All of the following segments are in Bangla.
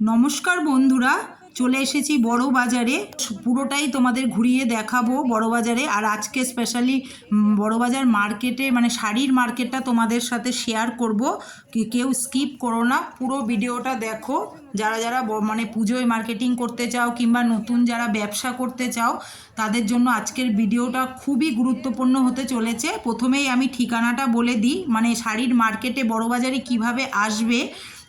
নমস্কার বন্ধুরা, চলে এসেছি বড় বাজারে। পুরোটাই তোমাদের ঘুরিয়ে দেখাবো বড় বাজারে। আর আজকে স্পেশালি বড় বাজার মার্কেটে মানে শাড়ির মার্কেটটা তোমাদের সাথে শেয়ার করব। কেউ স্কিপ করো না, পুরো ভিডিওটা দেখো। যারা যারা মানে পুজোয় মার্কেটিং করতে চাও কিংবা নতুন যারা ব্যবসা করতে চাও, তাদের জন্য আজকের ভিডিওটা খুবই গুরুত্বপূর্ণ হতে চলেছে। প্রথমেই আমি ঠিকানাটা বলে দিই মানে শাড়ির মার্কেটে বড় বাজারে কীভাবে আসবে।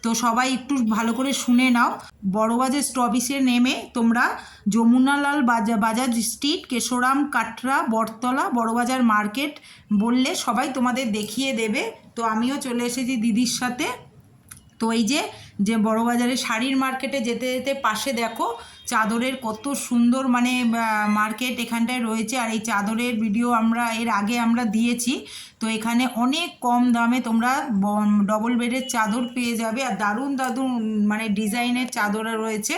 তো সবাই একটু ভালো করে শুনে নাও। বড়বাজার স্টপিসে নেমে তোমরা যমুনালাল বাজা বাজার স্ট্রিট, কেশোরাম, কাটরা, বটতলা, বড়বাজার মার্কেট বললে সবাই তোমাদের দেখিয়ে দেবে। তো আমিও চলে এসেছি দিদির সাথে। তো এই যে যে বড়বাজারে শাড়ির মার্কেটে যেতে যেতে পাশে দেখো চাদরের কত সুন্দর মানে মার্কেট এখানটায় রয়েছে। আর এই চাদরের ভিডিও আমরা, এর আগে আমরা দিয়েছি। তো এখানে অনেক কম দামে তোমরা ডবল বেডের চাদর পেয়ে যাবে। আর দারুণ দারুণ মানে ডিজাইনের চাদর রয়েছে।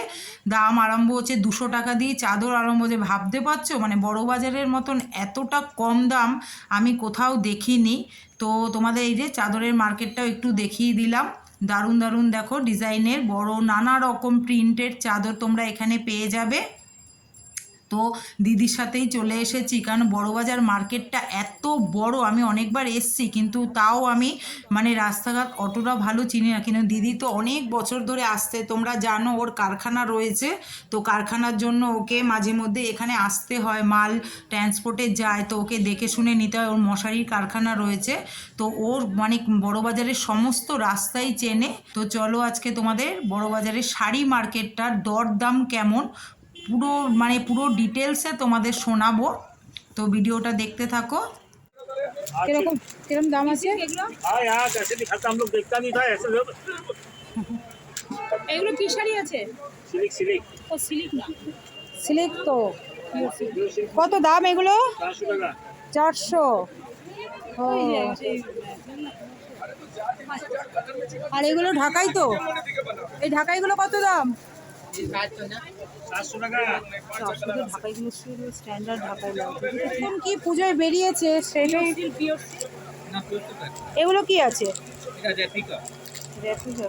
দাম আরম্ভ হচ্ছে দুশো টাকা দিয়ে। চাদর আরম্ভ হচ্ছে, ভাবতে পারছ? মানে বড় বাজারের মতন এতটা কম দাম আমি কোথাও দেখিনি। তো তোমাদের এই যে চাদরের মার্কেটটাও একটু দেখিয়ে দিলাম। দারুণ দারুণ দেখো ডিজাইনের বড় নানা রকম প্রিন্টের চাদর তোমরা এখানে পেয়ে যাবে। তো দিদির সাথেই চলে এসেছি। কারণ বড়বাজার মার্কেটটা এত বড়, আমি অনেকবার এসছি, কিন্তু তাও আমি মানে রাস্তাঘাট অতটা ভালো চিনি না। কিন্তু দিদি তো অনেক বছর ধরে আসছে, তোমরা জানো ওর কারখানা রয়েছে, তো কারখানার জন্য ওকে মাঝে মধ্যে এখানে আসতে হয়, মাল ট্রান্সপোর্টে যায়, তো ওকে দেখে শুনে নিতে হয়, ওর মশারির কারখানা রয়েছে, তো ওর মানে বড়বাজারের সমস্ত রাস্তাই চেনে। তো চলো আজকে তোমাদের বড়বাজারের শাড়ি মার্কেটটার দরদাম কেমন পুরো মানে পুরো ডিটেলসে তোমাদের শোনাবো। তো ভিডিওটা দেখতে থাকো। দাম আছে? এগুলো আছে? তো। কত দাম এগুলো? চারশো আর এগুলো ঢাকাই তো? এই ঢাকাইগুলো কত দাম? ঢাকাইগুলো শুধু স্ট্যান্ডার্ড ঢাকাই কি পুজোয় বেরিয়েছে? সেটাই এগুলো কি আছে?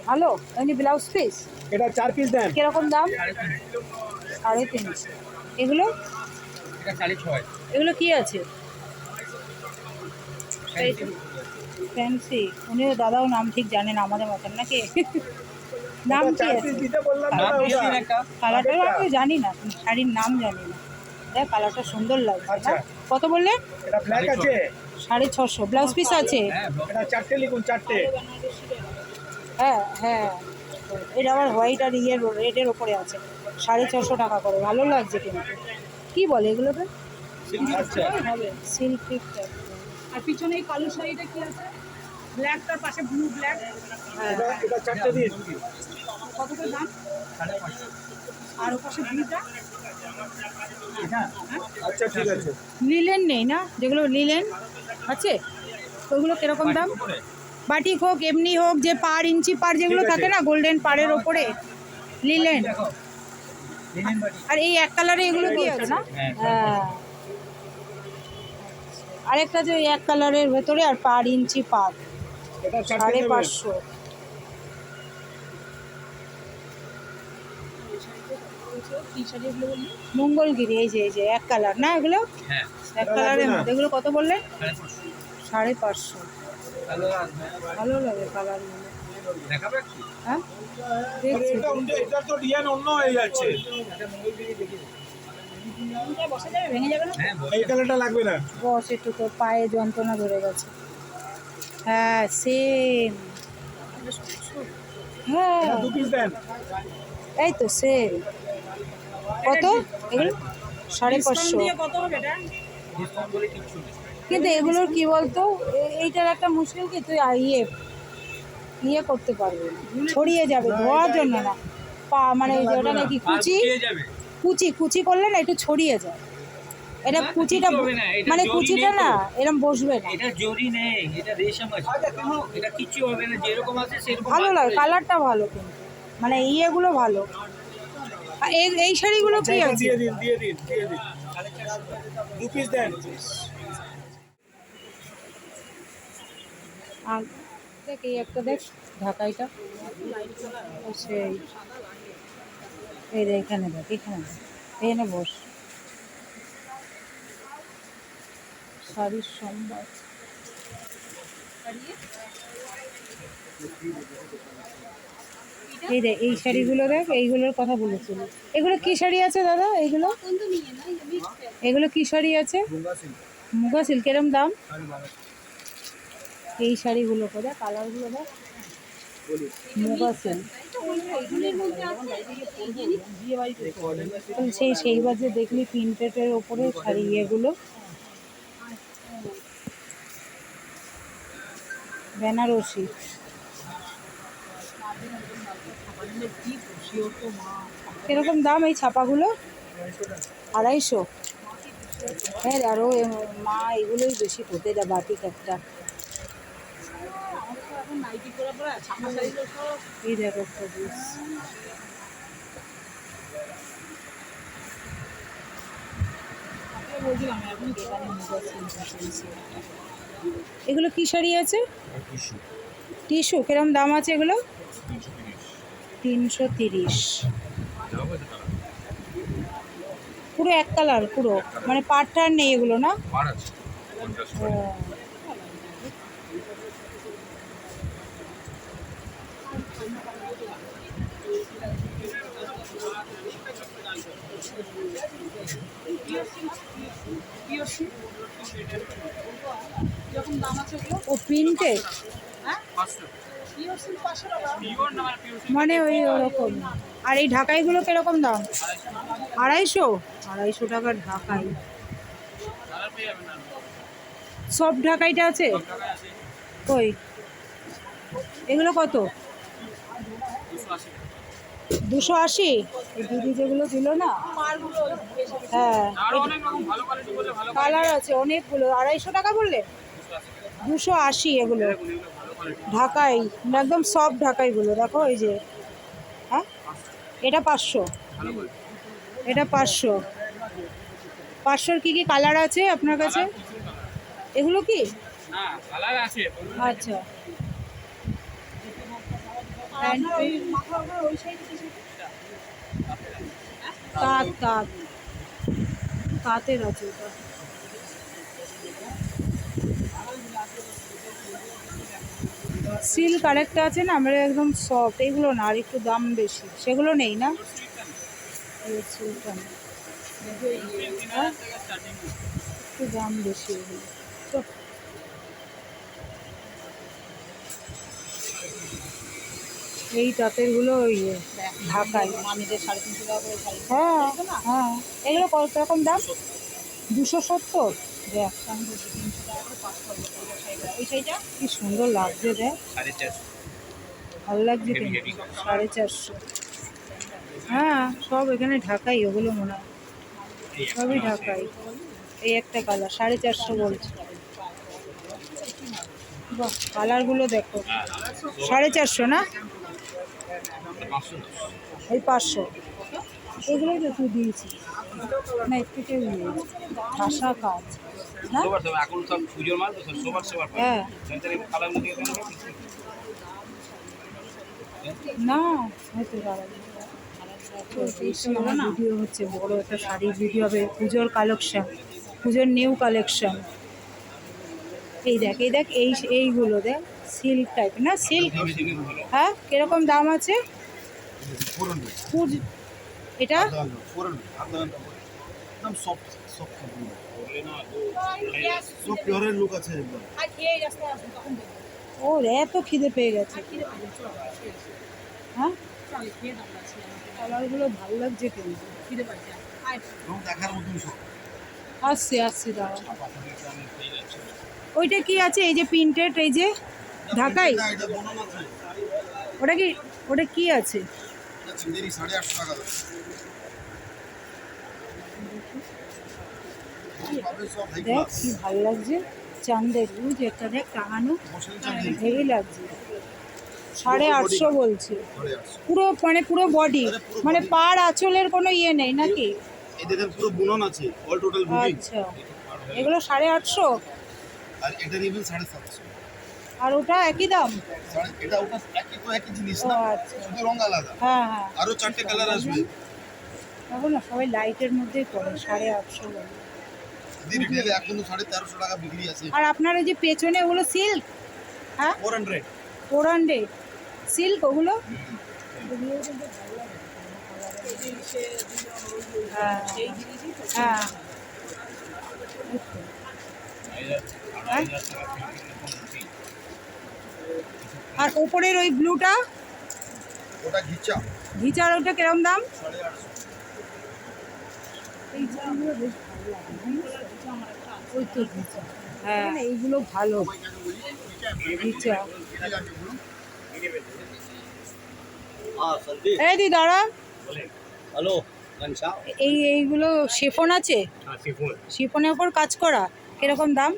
ভালো। এমনি ব্লাউজ পিস এটা চার পিস দাম কীরকম দাম? সাড়ে তিন। এগুলো? এগুলো কি আছে? ফ্যান্সি উনিও দাদাও নাম ঠিক জানেন আমাদের মতন নাকি? কি আছে? বললাম কালারটা আমি জানি না শাড়ির নাম জানি না। দেখ কালারটা সুন্দর লাগছে? আচ্ছা। কত বললেন আছে? সাড়ে ছশো। ব্লাউজ পিস আছে? লিখুন চারটে। হ্যাঁ হ্যাঁ। এটা আবার হোয়াইট আর ইয়ের রেডের ওপরে আছে। সাড়ে ছশো টাকা করে। ভালো লাগছে কিন্তু। কি বলে এগুলোকে আচ্ছা। হবে। সিল্ক আর পিছনে এই কালো শাড়িটা কি আছে? ব্ল্যাকটার পাশে ব্লু ব্ল্যাক হ্যাঁ। এটা এটা চারটে দিন কত করে দাম? আর ও পাশে ব্লুটা আচ্ছা ঠিক আছে। লিলেন নেই না? যেগুলো লিলেন আছে ওইগুলো কীরকম দাম? বাটিক হোক এমনি হোক যে পার ইঞ্চি পার যেগুলো থাকে না গোল্ডেন পাড়ের ওপরে লিলেন আর এই এক কালারে এগুলো কি আছে না? হ্যাঁ আরেকটা যে এক কালারের ভেতরে আর পার ইঞ্চি পার। সাড়ে পাঁচশো। মঙ্গলগিরি এই যে এই যে এক কালার। না এগুলো? এক কালারের মধ্যে। এগুলো কত বললেন? সাড়ে পাঁচশো। ভালো লাগে কালারগুলো হ্যাঁ? হয়ে যাচ্ছে। বসা যাবে? ভেঙে যাবে না? এই কালারটা লাগবে না। বস একটু তোর পায়ে যন্ত্রণা ধরে গেছে। হ্যাঁ সেম হ্যাঁ। এই তো সেম কত? সাড়ে পাঁচশো। কিন্তু এগুলোর কি বলতো? এইটার একটা মুশকিল কি? তুই ইয়ে ইয়ে করতে পারবি। ছড়িয়ে যাবে ধোয়ার জন্য না। পা মানে ওটা নাকি কুচি? কুচি কুচি করলে না একটু ছড়িয়ে যায়। এটা কুচিটা মানে কুচিটা না এরম বসবে না। এটা জরি নেই এটা রেশম আছে। এটা কিচ্ছু হবে না যেরকম আছে সেরকম ভালো লাগে কালারটা ভালো কিন্তু। মানে ইয়েগুলো ভালো। আর এই এই শাড়িগুলো কি আছে? দিয়ে দিন দিয়ে দিন দিয়ে দিন। দু পিস দেন। আর দেখ এই একটা দেখ ঢাকাইটা। সেই। এই দেখ এখানে দেখ এখানে দেখ। এখানে বস। শাড়ির সম্ভার এই দেখ, এই শাড়িগুলো দেখ, এইগুলোর কথা বলেছিল। এগুলো কি শাড়ি আছে দাদা? এইগুলো? এগুলো কি শাড়ি আছে? মুগা সিল্ক। এরম দাম? এই শাড়িগুলো করে কালারগুলো দেখ। মুগা সিল্ক। সেই সেইবার যে দেখলি প্রিন্টেডের ওপরে শাড়ি এগুলো। বেনারসি। কীরকম দাম এই ছাপাগুলো? আড়াইশো। হ্যাঁ আরও মা, এগুলোই বেশি করতে যা বাটিক একটা। একটা dress। এগুলো কি শাড়ি আছে? টিস্যু। কিরম দাম আছে এগুলো? তিনশো তিরিশ। পুরো এক কালার পুরো। মানে পাটটার নেই এগুলো না? ও। ও সিল্ক পাঁচশো। টাকা। মানে ওই ওরকম। আর এই ঢাকাইগুলো কীরকম দাম? আড়াইশো? আড়াইশো টাকা ঢাকাই। সব ঢাকাইটা আছে। কই? এগুলো কত? দুশো আশি? দিদি যেগুলো দিল না? হ্যাঁ। কালার আছে অনেকগুলো। আড়াইশো টাকা বললে? দুশো আশি এগুলো। ঢাকাই একদম সব ঢাকাইগুলো। দেখো এই যে। হ্যাঁ? এটা পাঁচশো। এটা পাঁচশো। পাঁচশোর কী কী কালার আছে আপনার কাছে? এগুলো কি? আচ্ছা। তাঁত তাঁত তাঁতের আছে এটা সিল্ক আরেকটা আছে না আমরা একদম সফট এগুলো না আর একটু দাম বেশি। সেগুলো নেই না? একটু দাম বেশি এগুলো। এই তাঁতেরগুলো ওই ঢাকায়। মামিদের সাড়ে তিনশো টাকা করে হ্যাঁ হ্যাঁ। এগুলো কত রকম দাম? দুশো সত্তর? দেখ। কি সুন্দর লাগছে দেখ। সাড়ে চারশো। ভালো লাগছে সাড়ে চারশো। হ্যাঁ সব এখানে ঢাকাই ওগুলো মনে হয়। সবই ঢাকাই। এই একটা কালার সাড়ে চারশো বলছে। বাহ কালারগুলো দেখো। সাড়ে চারশো না? এই পাঁচশো। এগুলোই তো তুই দিয়েছিস। না একটু কেউ নেই ঠাসা কাজ সবার হ্যাঁ। না হয়তো ভিডিও হচ্ছে বড় একটা শাড়ির ভিডিও হবে পুজোর কালেকশন পুজোর নিউ কালেকশন এই দেখ এই দেখ এই এইগুলো দেখ। সিল্ক টাইপ না? সিল্ক হ্যাঁ? কীরকম দাম আছে? এটা? ওর এত খিদে পেয়ে গেছে। হ্যাঁ? কালারগুলো ভালো লাগছে কিন্তু খিদে পাচ্ছে দেখার মতন সব। আসছি আসছি দাঁড়াও। ওইটা কি আছে? এই যে প্রিন্টেড এই যে? ঢাকাই ওটা কি ওটা কি আছে? দেখ কি ভালো লাগছে, চান্দের বুঝ একটা দেখ টাঙানো হেভি লাগছে। সাড়ে আটশো বলছে। পুরো মানে পুরো বডি মানে পার আঁচলের কোনো ইয়ে নেই নাকি? আচ্ছা এগুলো সাড়ে আটশো? আর এটা সাড়ে সাতশো। আর ওটা একই দাম? এটা ওটা একই তো একই জিনিস না? আচ্ছা। শুধু রং আলাদা। হ্যাঁ হ্যাঁ। আরও চারটে কালার আসবে। এখন না সবাই লাইটের মধ্যেই পড়ে সাড়ে আটশো রিটেলে এখন সাড়ে তেরোশো টাকা বিক্রি আছে। আর আপনার ওই যে পেছনে ওগুলো সিল্ক হ্যাঁ? Four hundred four hundred silk ওগুলো? হ্যাঁ। হ্যাঁ? আর ওপরের ওই ব্লুটা? ওটা ঘিচা। ঘিচার ওটা কিরম দাম? হ্যাঁ। মানে এইগুলো ভালো। ঘিচা। এই দি দাঁড়া। হ্যালো এই এইগুলো শিফন আছে? শিফনের ওপর কাজ করা? কীরকম দাম?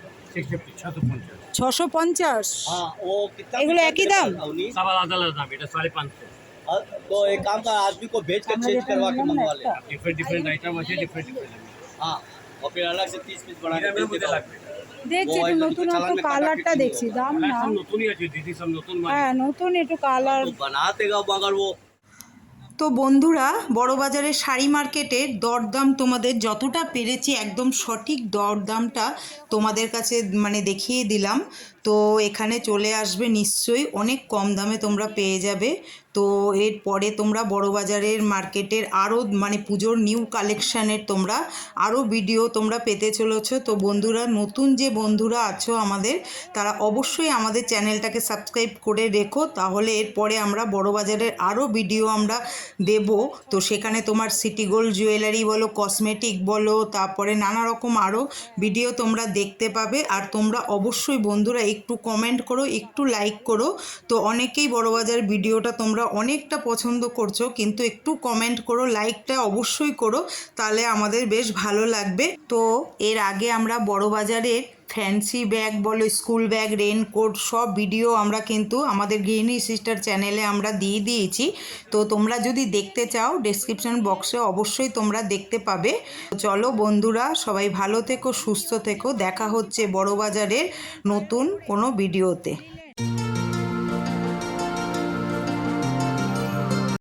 सिक्स फिफ्टी छः सौ पचास ছশো পঞ্চাশ हाँ वो कितना एगुलो एक ही दाम? अवनी सवा आधा लगा बेटा साढ़े पाँच सौ हाँ, तो एक काम कर आदमी को भेज कर चेंज करवा के मंगवा ले डिफरेंट डिफरेंट आइटम আছে डिफरेंट डिफरेंट हाँ और फिर अलग से तीस पीस बना के भेज मुझे देता हूँ। লাগবে দেখছি ও একটু একদম নতুন চালান একটু में काटा কালারটা कितनी দেখছি দাম না কালেকশন নতুনই আছে দিদি সব নতুন মাল হ্যাঁ নতুন একটু কালার तो बनाते का मगर वो তো বন্ধুরা, বড়বাজারের শাড়ি মার্কেটের দরদাম তোমাদের যতটা পেরেছি, একদম সঠিক দরদামটা তোমাদের কাছে মানে দেখিয়ে দিলাম। তো এখানে চলে আসবে নিশ্চয়ই, অনেক কম দামে তোমরা পেয়ে যাবে। তো এরপরে তোমরা বড়বাজারের মার্কেটের আরও মানে পুজোর নিউ কালেকশানের তোমরা আরও ভিডিও তোমরা পেতে চলেছো। তো বন্ধুরা, নতুন যে বন্ধুরা আছো আমাদের, তারা অবশ্যই আমাদের চ্যানেলটাকে সাবস্ক্রাইব করে রেখো। তাহলে এরপরে আমরা বড়বাজারের আরও ভিডিও আমরা দেব। তো সেখানে তোমার সিটি গোল্ড জুয়েলারি বলো, কসমেটিক বলো, তারপরে নানা রকম আরও ভিডিও তোমরা দেখতে পাবে। আর তোমরা অবশ্যই বন্ধুরা একটু কমেন্ট করো, একটু লাইক করো। তো অনেকেই বড়বাজার ভিডিওটা তোমরা অনেকটা পছন্দ করছ, কিন্তু একটু কমেন্ট করো লাইকটা অবশ্যই করো, তাহলে আমাদের বেশ ভালো লাগবে। তো এর আগে আমরা বড়বাজারের ফ্যান্সি ব্যাগ বলো স্কুল ব্যাগ রেনকোট সব ভিডিও আমরা কিন্তু আমাদের গৃহিণী সিস্টার চ্যানেলে আমরা দিয়ে দিয়েছি। তো তোমরা যদি দেখতে চাও ডেসক্রিপশন বক্সে অবশ্যই তোমরা দেখতে পাবে। চলো বন্ধুরা, সবাই ভালো থেকো, সুস্থ থেকো, দেখা হচ্ছে বড়বাজারের নতুন কোনো ভিডিওতে